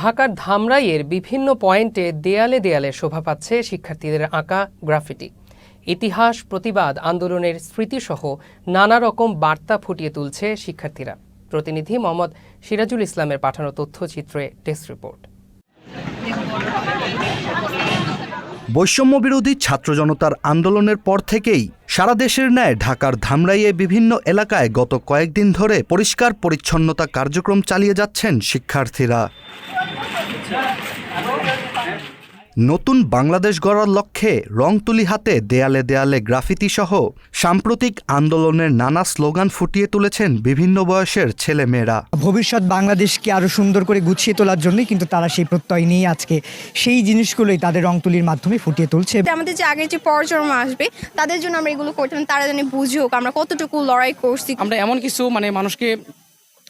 ঢাকার ধামরাইয়ের বিভিন্ন পয়েন্টে দেয়ালে দেয়ালে শোভা পাচ্ছে শিক্ষার্থীদের আঁকা গ্রাফিটি। ইতিহাস, প্রতিবাদ, আন্দোলনের স্মৃতিসহ নানা রকম বার্তা ফুটিয়ে তুলছে শিক্ষার্থীরা। প্রতিনিধি মোহাম্মদ সিরাজুল ইসলামের পাঠানো তথ্যচিত্রে টেস্ট রিপোর্ট। বৈষম্য বিরোধী ছাত্র জনতার আন্দোলনের পর থেকেই সারা দেশের ন্যায় ঢাকার ধামরাইয়ে বিভিন্ন এলাকায় গত কয়েকদিন ধরে পরিষ্কার পরিচ্ছন্নতা কার্যক্রম চালিয়ে যাচ্ছেন শিক্ষার্থীরা। নতুন বাংলাদেশ গড়ার লক্ষ্যে রং তুলি হাতে দেয়ালে দেয়ালে গ্রাফিতি সহ সাম্প্রতিক আন্দোলনের নানা স্লোগান ফুটিয়ে তুলেছেন বিভিন্ন বয়সের ছেলেমেয়েরা। ভবিষ্যৎ বাংলাদেশকে আরও সুন্দর করে গুছিয়ে তোলার জন্যই কিন্তু তারা সেই প্রত্যয় নিয়ে আজকে সেই জিনিসগুলোই তাদের রং তুলির মাধ্যমে ফুটিয়ে তুলছে। আমাদের যে আগের যে প্রজন্ম আসবে তাদের জন্য আমরা এগুলো করতাম তারা যেন বুঝুক আমরা কতটুকু লড়াই করছি। আমরা এমন কিছু মানে মানুষকে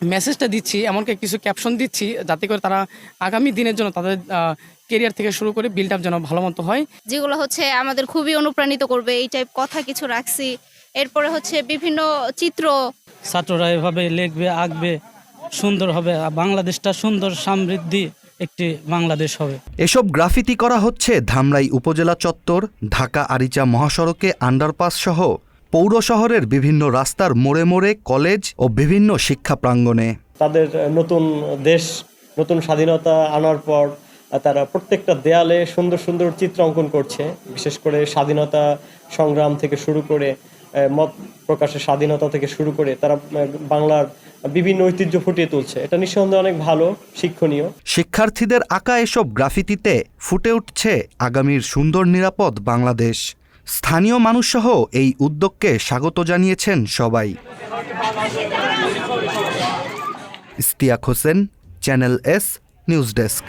মেসেজটা দিচ্ছি এমনকি কিছু ক্যাপশন দিচ্ছি যাতে করে তারা আগামী দিনের জন্য তাদের কেরিয়ার থেকে শুরু করে বিল্ড আপ যেন ভালো মতো হয়। যেগুলো হচ্ছে আমাদের খুবই অনুপ্রাণিত করবে এই টাইপ কথা কিছু রাখছি। এরপরে হচ্ছে বিভিন্ন চিত্র। ছাত্ররা এভাবে লিখবে আঁকবে সুন্দর হবে। আর বাংলাদেশটা সুন্দর সমৃদ্ধি একটি বাংলাদেশ হবে। এসব গ্রাফিতি করা হচ্ছে ধামরাই উপজেলা চত্বর ঢাকা আরিচা মহাসড়কে আন্ডারপাস সহ পৌর শহরের বিভিন্ন রাস্তার মোড়ে মোড়ে কলেজ ও বিভিন্ন শিক্ষা প্রাঙ্গণে। তাদের নতুন দেশ নতুন স্বাধীনতা আনার পর তারা প্রত্যেকটা দেয়ালে সুন্দর সুন্দর চিত্র অঙ্কন করছে। বিশেষ করে স্বাধীনতা সংগ্রাম থেকে শুরু করে মত প্রকাশের স্বাধীনতা থেকে শুরু করে তারা বাংলার বিভিন্ন ঐতিহ্য ফুটিয়ে তুলছে। এটা নিঃসন্দেহে অনেক ভালো শিক্ষণীয়। শিক্ষার্থীদের আঁকা এসব গ্রাফিতিতে ফুটে উঠছে আগামীর সুন্দর নিরাপদ বাংলাদেশ। স্থানীয় মানুষসহ এই উদ্যোগকে স্বাগত জানিয়েছেন সবাই। Istiaq Hossain channel S news desk.